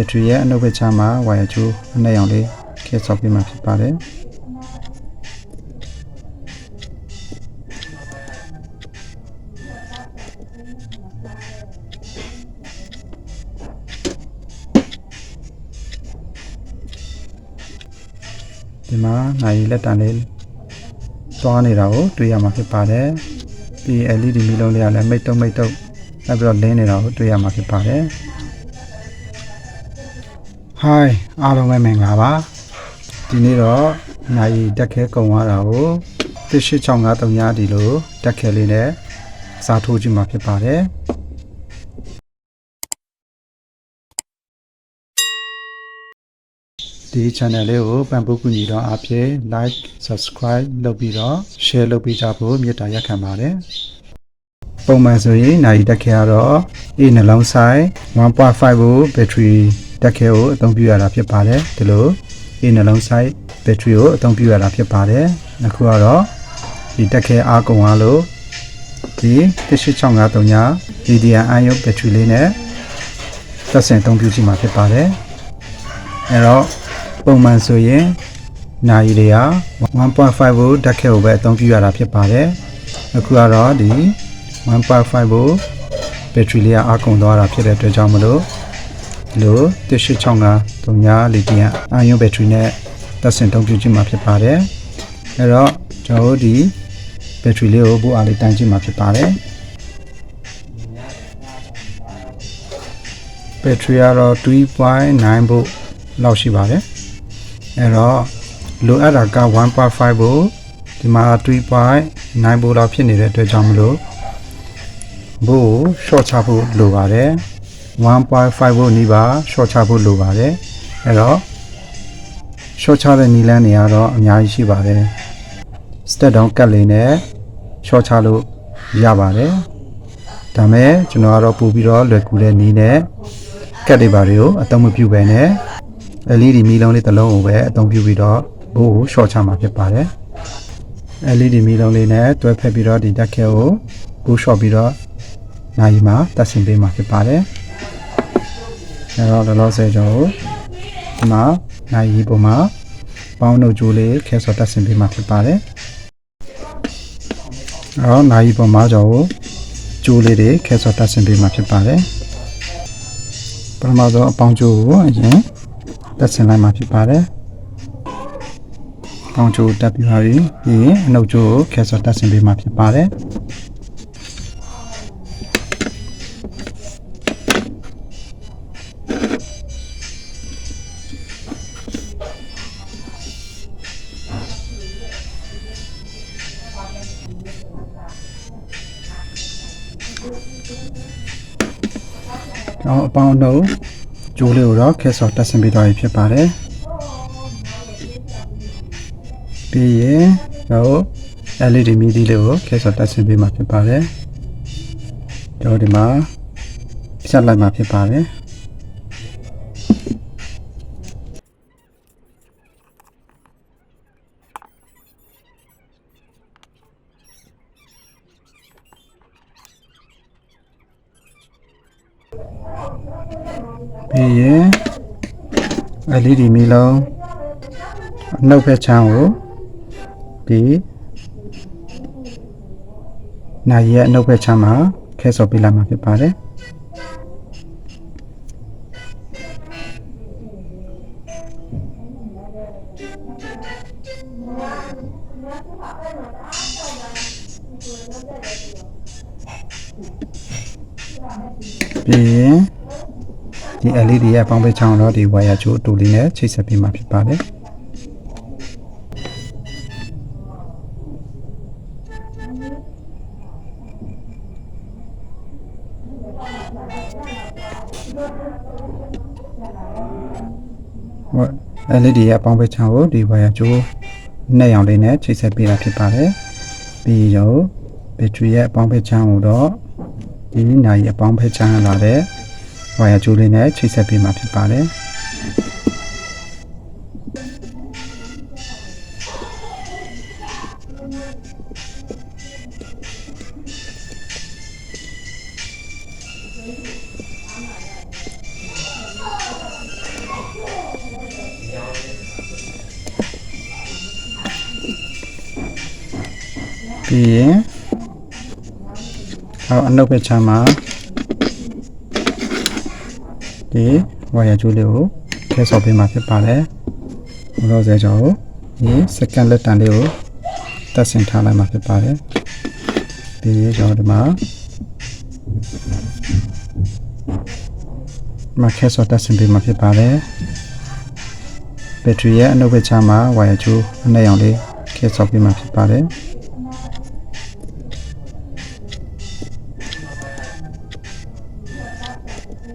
က်ထရီရဲ့အနှုတ်ဘက်ခြမ်းမှာဝါယာကြိုးအနှက်ရောင်လေးခက်ဆော့ပေးမှာဖြစ်ပါတယ်ဒီမှာနိုင်လက်တန်လေးသွားနေတာကိုတွေ့ရမှာဖြစ်ပါတယ်ပြီး LED မီးလုံးလေးကလည်းမိတ်တုံမိတ်တုံနောက်ပြီးတော့လင်းနေတာကိုတွေ့ရမှာဖြစ်ပါတယ် ဟိုင်းအားလုံးပဲမင်္ဂလာပါဒီနေ့တော့နိုင်တက်ခဲကုံသွားတာကို18653ဒီလိုတက်ခဲလေးနဲ့စားထိုးကြည့်မှာဖြစ်ပါတယ်ဒီ channel လေးကိုပံ့ပိုးကူညီတော့အဖြစ် like subscribe လုပ်ပြီးတော့ share လုပ်ပေးကြဖို့မေတ္တာရက်ခံပါတယ်ပုံမှန်ဆိုရင်နိုင်တက်ခဲကတော့ A နှလုံးဆိုင်1.5 volt battery တက်ခဲကိုအသုံးပြုရတာဖြစ်ပါတယ်ဒီလို A နှလုံးဆိုင် battery ကိုအသုံးပြုရတာဖြစ်ပါတယ်အခုကတော့ဒီတက်ခဲအားကုန်အားလို့ဒီ18653ည lithium ion battery လေးနဲ့သက်ဆိုင်အသုံးပြုကြည့်မှာဖြစ်ပါတယ်အဲတော့ပုံမှန်ဆိုရင်နိုင်တွေက1.5 volt တက်ခဲကိုပဲအသုံးပြုရတာဖြစ်ပါတယ်အခုကတော့ဒီ1.5 volt ဘက်ထရီလေးကအားကုန်သွားတာဖြစ်တဲ့အတွက်ကြောင့်မလို့ ဒီလို18665တုံညာလီသီယမ်အာယွန်ဘက်ထရီနဲ့သက်ဆင်တုံးပြကြည့်မှာဖြစ်ပါတယ်အဲတော့ကျွန်တော်တို့ဒီဘက်ထရီလေးကိုဘူအားလေးတန်းကြည့်မှာဖြစ်ပါတယ်ဘက်ထရီကတော့3.9 volt လောက်ရှိပါတယ်အဲတော့လိုအပ်တာက1.5 volt ဒီမှာ3.9 volt လောက်ဖြစ်နေတဲ့အတွက်ကြောင့်မလို့ဘို့ short ချဖို့လိုပါတယ် 1.5 volt နီးပါ short ချဖို့လိုပါတယ်အဲ့တော့ short ချတဲ့နီလန်းတွေကတော့အများကြီးရှိပါတယ် step down ကတ်လေးနဲ့ short ချလို့ရပါတယ်ဒါမဲ့ကျွန်တော်ကတော့ပို့ပြီးတော့လွယ်ကူတဲ့နီးနဲ့ကတ်တွေပါတွေကိုအသုံးမပြုဘဲနဲ့ LED မီးလုံးလေးတစ်လုံးကိုပဲအသုံးပြုပြီးတော့ဘို့ကို short ချမှာဖြစ်ပါတယ် LED မီးလုံးလေးနဲ့တွဲဖက်ပြီးတော့ဒီတက်ခဲကိုဘူရှော့ပြီးတော့နိုင်မှာတက်ဆင်ပေးမှာဖြစ်ပါတယ်။ အဲတော့လောလောဆယ်ကျွန်တော်ဒီမှာနိုင်ရီပေါ်မှာပေါင်းနှုတ်ကြိုးလေးခဲဆော်တက်ဆင်ပေးမှာဖြစ်ပါတယ်။အဲတော့နိုင်ရီပေါ်မှာကျွန်တော်ကြိုးလေးတွေခဲဆော်တက်ဆင်ပေးမှာဖြစ်ပါတယ်။ပထမဆုံးအပေါင်းကြိုးကိုအရင်တက်ဆင်လိုက်မှာဖြစ်ပါတယ်။ပေါင်းကြိုးတက်ပြီးပါပြီ။ပြီးရင်အနှုတ်ကြိုးကိုခဲဆော်တက်ဆင်ပေးမှာဖြစ်ပါတယ်။ န်တော်အပေါင်းအနှုတ်ဂျိုးလေးကိုတော့ခဲဆော်တက်ဆင်ပေးသွားပြီဖြစ်ပါတယ်ပြီးရင်ကျွန်တော် LED မီဒီလေးကိုခဲဆော်တက်ဆင်ပေးမှာဖြစ်ပါတယ်ကျွန်တော်ဒီမှာဖြတ်လိုက်မှာဖြစ်ပါတယ် ပြီးရင် LED မီလုံးအနှုတ်ဖက်ချမ်းကိုဒီနာရီရဲ့အနှုတ်ဖက်ချမ်းမှာခဲဆော်ပေးလိုက်မှာဖြစ်ပါတယ် ပြီးရင်ဒီ LED ရဲ့ပေါင်းပေးချောင်းတော့ဒီ wire ချိုးအတူလေးနဲ့ချိတ်ဆက်ပေးမှာဖြစ်ပါတယ်ဟုတ် LED ရဲ့ပေါင်းပေးချောင်းကိုဒီ wire ချိုးနဲ့ရောင်လေးနဲ့ချိတ်ဆက်ပေးတာဖြစ်ပါတယ်ပြီးတော့ battery ရဲ့ပေါင်းပေးချောင်းကိုတော့ ဒီနာရီအပေါင်းဖက်ချမ်းလာတဲ့ဝါယာကြိုးလေးနဲ့ချိတ်ဆက်ပေးမှာဖြစ်ပါတယ်ပြီးရင် အောက်အနှုတ်ဘက်ခြမ်းမှာဒီဝါယာကျိုးလေးကိုထည့်ဆော့ပေးမှာဖြစ်ပါတယ်ဘလို့ဆိုကျွန်တော်တို့ဒီစက္ကန့်လက်တန်လေးကိုတက်ဆင်ထားလိုက်မှာဖြစ်ပါတယ်ပြီးရင်ကျွန်တော်ဒီမှာမခဲဆော့တက်ဆင်ပေးမှာဖြစ်ပါတယ်ဘက်ထရီရဲ့အနှုတ်ဘက်ခြမ်းမှာဝါယာကျိုးအနှက်ရောင်လေးခဲဆော့ပေးမှာဖြစ်ပါတယ် ဒီ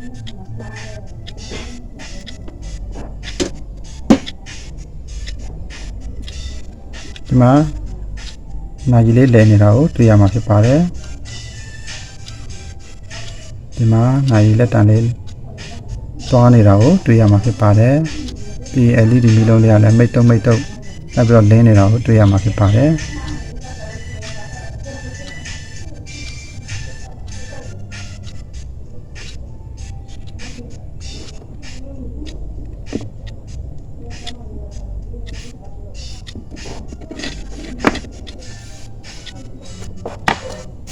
မှာနိုင်ကြီးလေးလဲနေတာကိုတွေ့ရမှာဖြစ်ပါတယ်ဒီမှာနိုင်ကြီးလက်တံလေးတွားနေတာကိုတွေ့ရမှာဖြစ်ပါတယ်ပြီးရင် LED မီလုံးလေးကလည်းမိတ်တုံမိတ်တုံနောက်ပြီးတော့လင်းနေတာကိုတွေ့ရမှာဖြစ်ပါတယ်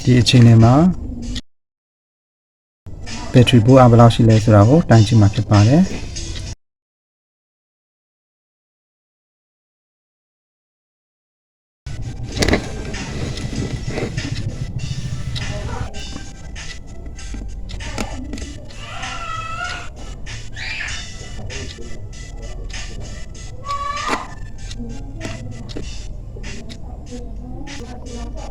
ဒီအချိန်လေးမှာဘက်ထရီဘိုးအဘယ်လောက်ရှိလဲဆိုတာကိုတိုင်းကြည့်မှာဖြစ်ပါတယ်။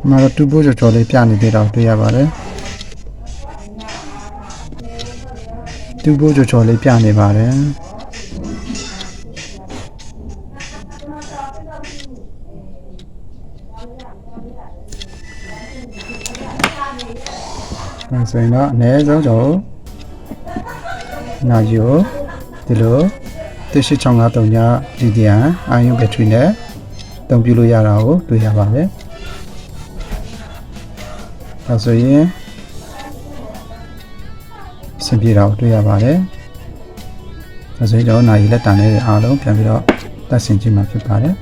မှာတော့တူဖို့ကြော်ကြော်လေးပြနေသေးတာကိုတွေ့ရပါတယ်။တူဖို့ကြော်ကြော်လေးပြနေပါတယ်။အဲဆိုရင်တော့အနည်းဆုံးကျွန်တော်နာယူဒီလို18653ည DDN ion battery နဲ့အသုံးပြုလို့ရတာကိုတွေ့ရပါတယ်။ ဒါဆိုရင်စင်ပြေတာကိုတွေ့ရပါတယ်။ဒါဆိုရင်တော့နိုင်လက်တန်လေးအားလုံးပြန်ပြီးတော့တက်ဆင်ကြည့်မှာဖြစ်ပါတယ်။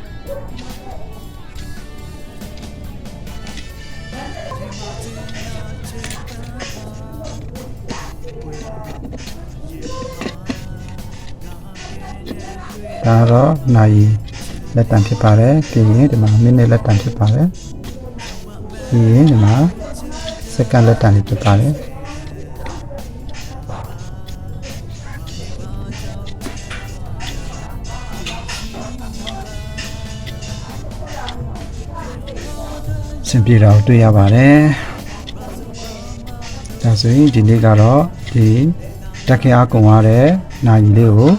ဒါတော့နိုင်လက်တံဖြစ်ပါတယ်ပြီးရင်ဒီမှာမိနစ်လက်တံဖြစ်ပါတယ်ပြီးရင်ဒီမှာစ က္ကန့်လက်တံလေးဖြစ်ပါတယ်စင်ပြေတာကိုတွေ့ရပါတယ်ဒါဆိုရင်ဒီနေ့ကတော့ဒီတက်ခဲအားကုန်ရတဲ့နိုင်လေးကို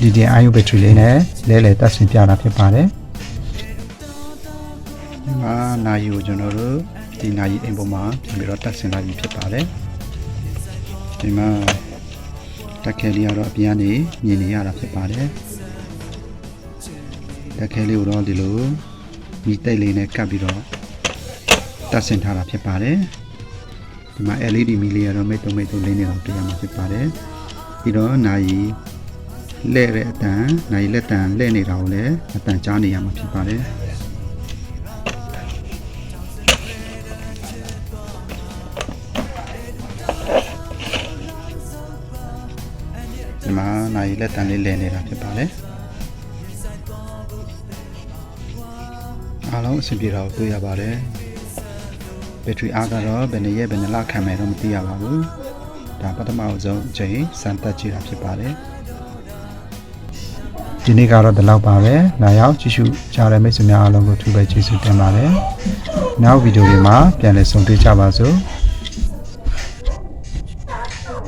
lithium ion battery လေးနဲ့လဲလဲတက်ဆင်ပြတာဖြစ်ပါတယ်ဒီ မှာနာရီကိုကျွန်တော်တို့ဒီနာရီအိမ်ပေါ်မှာပြန်ပြီးတော့တက်ဆင်လိုက်ပြီဖြစ်ပါတယ်ဒီမှာတက်ခဲလေးကတော့အပြင်ကနေမြင်နေရတာဖြစ်ပါတယ်တက်ခဲလေးကိုတော့ဒီလိုမိတိတ်လေးနဲ့ကပ်ပြီးတော့တက်ဆင်ထားတာဖြစ်ပါတယ်ဒီမှာ LED မီလေးကတော့မိတ်တုံမိတ်တုံလေးနေတော့ပြရမှာဖြစ်ပါတယ်ပြီးတော့နာရီလဲ့တဲ့အတန်နိုင်လက်တန်လဲ့နေတာကိုလည်းအတန်ကြားနေရမှာဖြစ်ပါတယ် မှာနိုင်လက်တန်လေးလဲ့နေတာဖြစ်ပါတယ်အားလုံးအဆင်ပြေတာကိုတွေ့ရပါတယ်ဘက်ထရီအားကတော့ဘယ်နှစ်ရက်ဘယ်နှစ်လခံမယ်တော့မသိရပါဘူးဒါပထမဆုံးအချိန်စမ်းသပ်ကြည့်တာဖြစ်ပါတယ်ဒီနေ့ကတော့ဒီလောက်ပါပဲ။လာရောက်ကြည့်ရှုကြတဲ့မိတ်ဆွေများအားလုံးကိုထူးပဲကျေးဇူးတင်ပါတယ်။နောက်ဗီဒီယိုတွေမှာပြန်လည်ဆုံတွေ့ကြပါစို့။